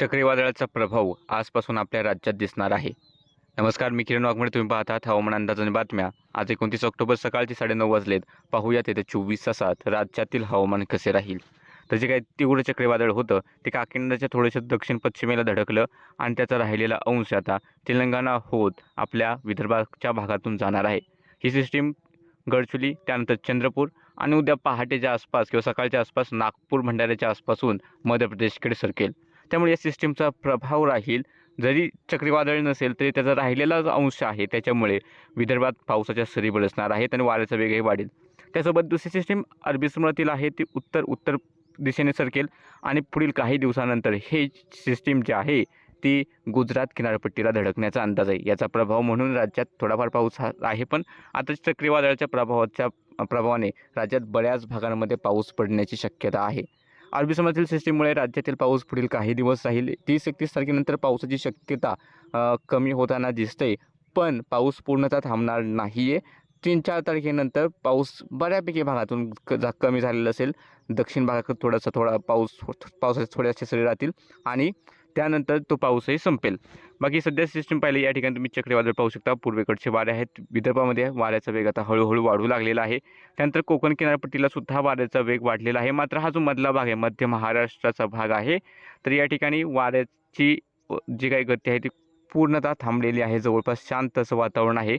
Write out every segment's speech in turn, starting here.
चक्रीवादळाचा प्रभाव आजपासून आपल्या राज्यात दिसणार आहे. नमस्कार मी किरण वाघमोडे. तुम्ही पाहतात हवामान अंदाज आणि बातम्या. आज एकोणतीस ऑक्टोबर सकाळचे साडेनऊ वाजलेत. पाहूयात येत्या चोवीस तासात राज्यातील हवामान कसे राहील. तर जे काही तीव्र चक्रीवादळ होतं ते काकिनाडच्या थोडंसं दक्षिण पश्चिमेला धडकलं आणि त्याचा राहिलेला अंश आता तेलंगणा होत आपल्या विदर्भाच्या भागातून जाणार आहे. ही सिस्टीम गडचुली त्यानंतर चंद्रपूर आणि उद्या पहाटेच्या आसपास किंवा सकाळच्या आसपास नागपूर भंडाऱ्याच्या आसपासून मध्य प्रदेशकडे सरकेल. त्यामुळे या सिस्टीमचा प्रभाव राहील. जरी चक्रीवादळ नसेल तरी त्याचा राहिलेला अंश आहे. त्याच्यामुळे विदर्भात पावसाच्या सरी बरसणार आहेत आणि वाऱ्याचा वेगही वाढेल. त्यासोबत दुसरी सिस्टीम अरबी समुद्रातील आहे. ती उत्तर उत्तर दिशेने सरकेल आणि पुढील काही दिवसानंतर हे सिस्टीम जी आहे ती गुजरात किनारपट्टीला धडकण्याचा अंदाज आहे. याचा प्रभाव म्हणून राज्यात थोडाफार पाऊस हा आहे पण आता चक्रीवादळाच्या प्रभावाच्या प्रभावाने राज्यात बऱ्याच भागांमध्ये पाऊस पडण्याची शक्यता आहे. अरबी समुद्रातील सिस्टीममुळे राज्यातील पाऊस पुढील काही दिवस राहील. तीस एकतीस तारखेनंतर पावसाची शक्यता कमी होताना दिसते पण पाऊस पूर्णतः थांबणार नाही आहे तीन चार तारखेनंतर पाऊस बऱ्यापैकी भागातून क जा कमी झालेला असेल. दक्षिण भागात थोडासा थोडा पाऊस पावसाचे थोडेसे सरी राहतील. आणि त्यानंतर तो पाऊसही संपेल. बाकी सध्या सिस्टम पाहिली या ठिकाणी तुम्ही चक्रीवादळ पाहू शकता. पूर्वेकडचे वारे आहेत विदर्भामध्ये. वाऱ्याचा वेग आता हळूहळू वाढू लागलेला आहे. त्यानंतर कोकण किनारपट्टीला सुद्धा वाऱ्याचा वेग वाढलेला आहे. मात्र हा जो मधला भाग आहे मध्य महाराष्ट्राचा भाग आहे तर या ठिकाणी वाऱ्याची जी काही गती आहे ती पूर्णतः थांबलेली आहे. जवळपास शांत असं वातावरण आहे.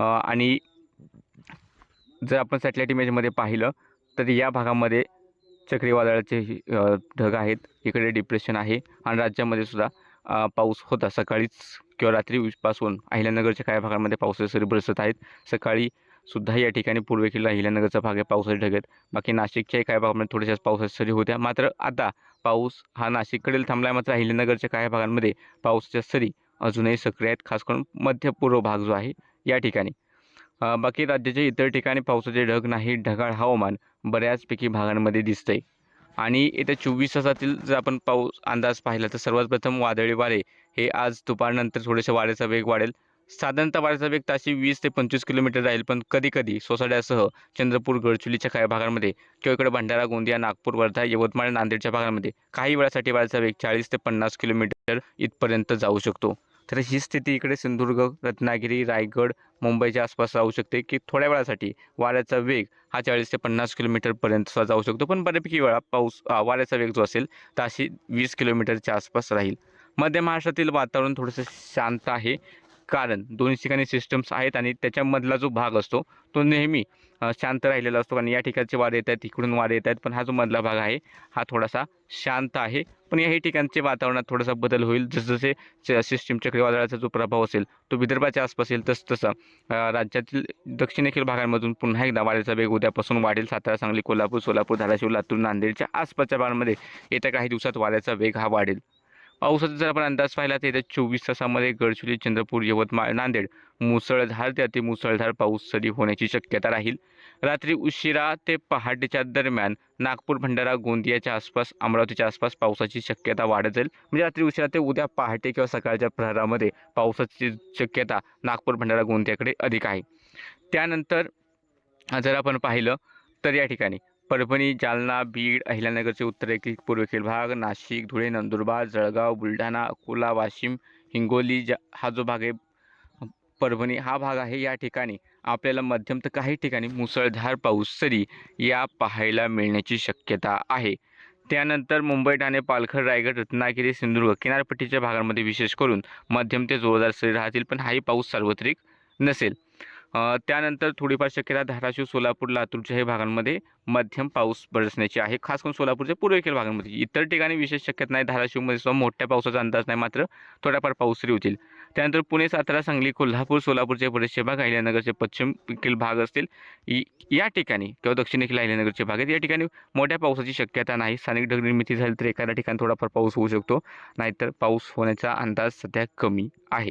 आणि जर आपण सॅटेलाईट इमेजमध्ये पाहिलं तर या भागामध्ये चक्रीवादळाचे ढग आहेत. इकडे डिप्रेशन आहे आणि राज्यामध्ये सुद्धा पाऊस होता. सकाळीच किंवा रात्रीपासून अहिल्यानगरच्या काही भागांमध्ये पावसाचे सरी बरसत आहेत. सकाळी सुद्धा या ठिकाणी पूर्वेकडील अहिल्यानगरचा भाग आहे. पावसाचे ढग आहेत. बाकी नाशिकच्याही काही भागामध्ये थोड्याशा पावसाच्या सरी होत्या. मात्र आता पाऊस हा नाशिककडील थांबला आहे मात्र अहिल्यानगरच्या काही भागांमध्ये पावसाच्या सरी अजूनही सक्रिय आहेत. खास करून मध्य पूर्व भाग जो आहे या ठिकाणी. बाकी राज्याच्या इतर ठिकाणी पावसाचे ढग नाही ढगाळ हवामान बऱ्याचपैकी भागांमध्ये दिसतंय. आणि येत्या चोवीस तासातील जर आपण पाऊस अंदाज पाहिला तर सर्वात प्रथम वादळी वारे हे आज दुपारनंतर थोडेसे वाऱ्याचा वेग वाढेल. साधारणतः वाऱ्याचा वेग ताशी वीस ते पंचवीस किलोमीटर राहील पण कधीकधी सोसाट्यासह चंद्रपूर गडचुलीच्या काही भागांमध्ये किंवा इकडे भंडारा गोंदिया नागपूर वर्धा यवतमाळ नांदेडच्या भागांमध्ये काही वेळासाठी वाऱ्याचा वेग चाळीस ते पन्नास किलोमीटर इथपर्यंत जाऊ शकतो. तर ही स्थिती इकडे सिंधुदुर्ग रत्नागिरी रायगड मुंबईच्या आसपास राहू शकते की थोड्या वेळासाठी वाऱ्याचा वेग हा चाळीस ते पन्नास किलोमीटरपर्यंत जाऊ शकतो. पण बऱ्यापैकी वेळा पाऊस वाऱ्याचा वेग जो असेल ताशी वीस किलोमीटरच्या आसपास राहील. मध्य महाराष्ट्रातील वातावरण थोडंसं शांत आहे. कारण दोन्ही ठिकाणी सिस्टम्स आहेत आणि त्याच्यामधला जो भाग असतो तो नेहमी शांत राहिलेला असतो. कारण या ठिकाणचे वाद येत आहेत इकडून वाद येत आहेत पण हा जो मधला भाग आहे हा थोडासा शांत आहे. पण याही ठिकाणचे वातावरणात थोडासा बदल होईल. जसजसे च- सिस्टीम चक्रीवादळाचा जो प्रभाव असेल तो विदर्भाच्या आसपास येईल. तस तसं राज्यातील दक्षिणेकडील भागांमधून पुन्हा एकदा वाऱ्याचा वेग उद्यापासून वाढेल. सातारा सांगली कोल्हापूर सोलापूर धाराशिव लातूर नांदेडच्या आसपासच्या भागांमध्ये येत्या काही दिवसात वाऱ्याचा वेग हा वाढेल. पावसाचा जर आपण अंदाज पाहिला तर येत्या चोवीस तासामध्ये गडचिरोली चंद्रपूर यवतमाळ नांदेड मुसळधार ते अति मुसळधार पाऊस सरी होण्याची शक्यता राहील. रात्री उशिरा ते पहाटेच्या दरम्यान नागपूर भंडारा गोंदियाच्या आसपास अमरावतीच्या आसपास पावसाची शक्यता वाढत जाईल. म्हणजे रात्री उशिरा ते उद्या पहाटे किंवा सकाळच्या प्रहरामध्ये पावसाची शक्यता नागपूर भंडारा गोंदियाकडे अधिक आहे. त्यानंतर जर आपण पाहिलं तर या ठिकाणी परभणी जालना बीड अहिल्यानगरचे उत्तरेकडील पूर्वेकडील भाग नाशिक धुळे नंदुरबार जळगाव बुलढाणा अकोला वाशिम हिंगोली जा हा जो भाग आहे परभणी हा भाग आहे या ठिकाणी. आपल्याला मध्यम तर काही ठिकाणी मुसळधार पाऊस सरी या पाहायला मिळण्याची शक्यता आहे. त्यानंतर मुंबई ठाणे पालघर रायगड रत्नागिरी सिंधुदुर्ग किनारपट्टीच्या भागांमध्ये विशेष करून मध्यम ते जोरदार सरी राहतील पण हाही पाऊस सार्वत्रिक नसेल. त्यानंतर थोडीफार शक्यता धाराशिव सोलापूर लातूरच्या हे भागांमध्ये मध्यम पाऊस बरसण्याची आहे. खास करून सोलापूरच्या पूर्वेकडील भागांमध्ये. इतर ठिकाणी विशेष शक्यता नाही. धाराशिवमध्ये सुद्धा मोठ्या पावसाचा अंदाज नाही. मात्र थोड्याफार पाऊस तरी होतील. त्यानंतर पुणे सातारा सांगली कोल्हापूर सोलापूरचे बरेचसे भाग अहिल्यानगरचे पश्चिमेकडील भाग असतील. इ- या ठिकाणी किंवा दक्षिणेकडील अहिल्यानगरचे भाग आहेत. या ठिकाणी मोठ्या पावसाची शक्यता नाही. स्थानिक ढग निर्मिती झाली तर एखाद्या ठिकाणी थोडाफार पाऊस होऊ शकतो. नाहीतर पाऊस होण्याचा अंदाज सध्या कमी आहे.